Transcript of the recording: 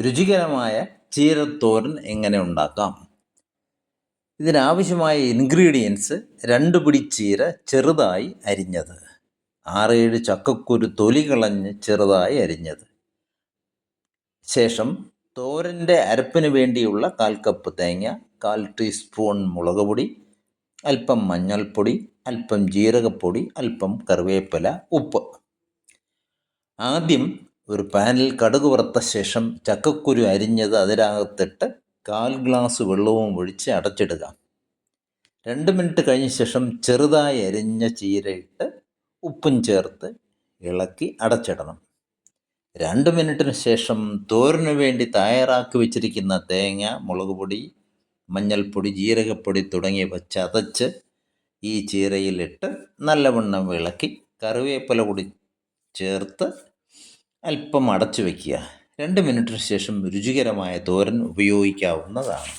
രുചികരമായ ചീരത്തോരൻ എങ്ങനെ ഉണ്ടാക്കാം? ഇതിനാവശ്യമായ ഇൻഗ്രീഡിയൻസ് രണ്ട് പിടി ചീര ചെറുതായി അരിഞ്ഞത്. ആറേഴ് ചക്കക്കുരു തൊലി കളഞ്ഞ് ചെറുതായി അരിഞ്ഞത്. ശേഷം തോരന്റെ അരപ്പിന് വേണ്ടിയുള്ള കാൽ കപ്പ് തേങ്ങ കാൽ ടീസ്പൂൺ മുളക് പൊടി അല്പം മഞ്ഞൾപ്പൊടി അല്പം ജീരകപ്പൊടി അല്പം കറിവേപ്പില ഉപ്പ്. ആദ്യം ഒരു പാനിൽ കടുക് വറുത്ത ശേഷം ചക്കക്കുരു അരിഞ്ഞത് അതിനകത്തിട്ട് കാൽ ഗ്ലാസ് വെള്ളവും ഒഴിച്ച് അടച്ചിടുക. രണ്ട് മിനിറ്റ് കഴിഞ്ഞ ശേഷം ചെറുതായി അരിഞ്ഞ ചീരയിട്ട് ഉപ്പും ചേർത്ത് ഇളക്കി അടച്ചിടണം. രണ്ട് മിനിറ്റിന് ശേഷം തോരന് വേണ്ടി തയ്യാറാക്കി വെച്ചിരിക്കുന്ന തേങ്ങ മുളക് പൊടി മഞ്ഞൾപ്പൊടി ജീരകപ്പൊടി തുടങ്ങിയവ ചതച്ച് ഈ ചീരയിലിട്ട് നല്ലവണ്ണം ഇളക്കി കറിവേപ്പില കൂടി ചേർത്ത് അല്പം അടച്ചു വയ്ക്കുക രണ്ട് മിനിറ്റിന് ശേഷം രുചികരമായ തോരൻ ഉപയോഗിക്കാവുന്നതാണ്.